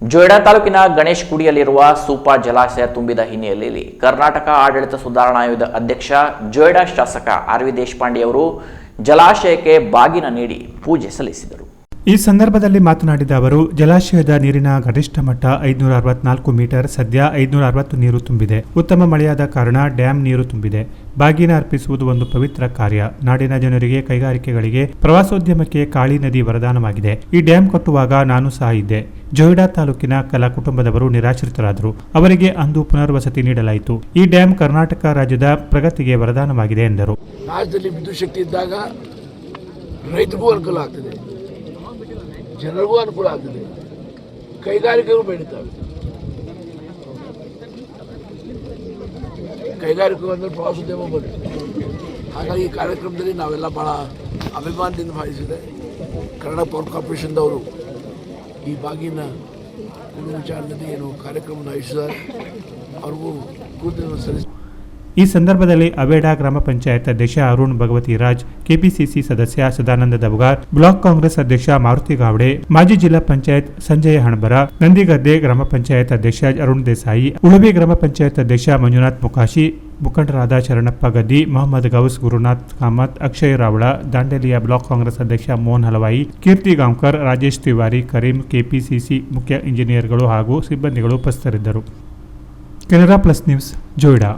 ಜೊಯ್ಡಾ ತಾಲೂಕಿನ ಗಣೇಶ್ ಕುಡಿಯಲ್ಲಿರುವ ಸೂಪಾ ಜಲಾಶಯ ತುಂಬಿದ ಹಿನ್ನೆಲೆಯಲ್ಲಿ ಕರ್ನಾಟಕ ಆಡಳಿತ ಸುಧಾರಣಾ ಆಯೋಗದ ಅಧ್ಯಕ್ಷ, ಜೊಯ್ಡಾ ಶಾಸಕ ಆರ್ ವಿ ದೇಶಪಾಂಡೆ ಅವರು ಜಲಾಶಯಕ್ಕೆ ಬಾಗಿನ ನೀಡಿ ಪೂಜೆ ಸಲ್ಲಿಸಿದರು. ಈ ಸಂದರ್ಭದಲ್ಲಿ ಮಾತನಾಡಿದ ಅವರು, ಜಲಾಶಯದ ನೀರಿನ ಗರಿಷ್ಠ ಮಟ್ಟ ಐದುನೂರ ಅರವತ್ನಾಲ್ಕು ಮೀಟರ್, ಸದ್ಯ ಐದುನೂರ ಅರವತ್ತು ನೀರು ತುಂಬಿದೆ. ಉತ್ತಮ ಮಳೆಯಾದ ಕಾರಣ ಡ್ಯಾಂ ನೀರು ತುಂಬಿದೆ. ಬಾಗಿನ ಅರ್ಪಿಸುವುದು ಒಂದು ಪವಿತ್ರ ಕಾರ್ಯ. ನಾಡಿನ ಜನರಿಗೆ ಕೈಗಾರಿಕೆಗಳಿಗೆ ಪ್ರವಾಸೋದ್ಯಮಕ್ಕೆ ಕಾಳಿ ನದಿ ವರದಾನವಾಗಿದೆ. ಈ ಡ್ಯಾಂ ಕಟ್ಟುವಾಗ ನಾನು ಸಹ ಇದ್ದೆ. ಜೊಯ್ಡಾ ತಾಲೂಕಿನ ಕಲಾ ಕುಟುಂಬದವರು ನಿರಾಶ್ರಿತರಾದರು. ಅವರಿಗೆ ಅಂದು ಪುನರ್ವಸತಿ ನೀಡಲಾಯಿತು. ಈ ಡ್ಯಾಂ ಕರ್ನಾಟಕ ರಾಜ್ಯದ ಪ್ರಗತಿಗೆ ವರದಾನವಾಗಿದೆ ಎಂದರು. ರಾಜ್ಯದಲ್ಲಿ ವಿದ್ಯುತ್ ಶಕ್ತಿ ಇದ್ದಾಗ ರೈತರಿಗೂ ಅನುಕೂಲ ಆಗ್ತದೆ. ಜನರಿಗೂ ಅನುಕೂಲ ಆಗ್ತದೆ. ಕೈಗಾರಿಕೆಗಳು ಬೆಳೀತಾವೆ. ಕೈಗಾರಿಕೆ ಅಂದರೆ ಪ್ರವಾಸೋದ್ಯಮ ಬರುತ್ತೆ ಹಾಗಾಗಿ ಈ ಕಾರ್ಯಕ್ರಮದಲ್ಲಿ ನಾವೆಲ್ಲ ಭಾಳ ಅಭಿಮಾನದಿಂದ ಭಾವಿಸಿದೆ. ಕನ್ನಡ ಪವರ್ ಕಾರ್ಪೊರೇಷನ್ದವರು ಈ ಬಾಗಿನ ವಿಚಾರದಲ್ಲಿ ಏನು ಕಾರ್ಯಕ್ರಮ ಆಯೋಜಿಸಿದ್ದಾರೆ ಅವ್ರಿಗೂ ಕೂತಿನ ಸಲ್ಲಿಸಿ ಈ ಸಂದರ್ಭದಲ್ಲಿ ಅವೇಡಾ ಗ್ರಾಮ ಪಂಚಾಯತ್ ಅಧ್ಯಕ್ಷ ಅರುಣ್ ಭಗವತಿ ರಾಜ್ ಕೆಪಿಸಿಸಿ ಸದಸ್ಯ ಸದಾನಂದ ದಬಗಾರ್, ಬ್ಲಾಕ್ ಕಾಂಗ್ರೆಸ್ ಅಧ್ಯಕ್ಷ ಮಾರುತಿ ಗಾವಡೆ, ಮಾಜಿ ಜಿಲ್ಲಾ ಪಂಚಾಯತ್ ಸಂಜಯ ಹಣಬರ, ನಂದಿಗದ್ದೆ ಗ್ರಾಮ ಪಂಚಾಯತ್ ಅಧ್ಯಕ್ಷ ಅರುಣ್ ದೇಸಾಯಿ, ಉಳುವಿ ಗ್ರಾಮ ಪಂಚಾಯತ್ ಅಧ್ಯಕ್ಷ ಮಂಜುನಾಥ್ ಮುಕಾಶಿ, ಮುಖಂಡರಾದ ಶರಣಪ್ಪ ಗದ್ದಿ, ಮೊಹಮ್ಮದ್ ಗೌಸ್, ಗುರುನಾಥ್ ಕಾಮತ್, ಅಕ್ಷಯ್ ರಾವಳ, ದಾಂಡೇಲಿಯ ಬ್ಲಾಕ್ ಕಾಂಗ್ರೆಸ್ ಅಧ್ಯಕ್ಷ ಮೋಹನ್ ಹಲವಾಯಿ, ಕೀರ್ತಿ ಗಾಂವ್ಕರ್, ರಾಜೇಶ್ ತಿವಾರಿ, ಕರೀಂ, ಕೆಪಿಸಿಸಿ ಮುಖ್ಯ ಇಂಜಿನಿಯರ್ಗಳು ಹಾಗೂ ಸಿಬ್ಬಂದಿಗಳು ಉಪಸ್ಥಿತರಿದ್ದರು. Canara plus news, Joida.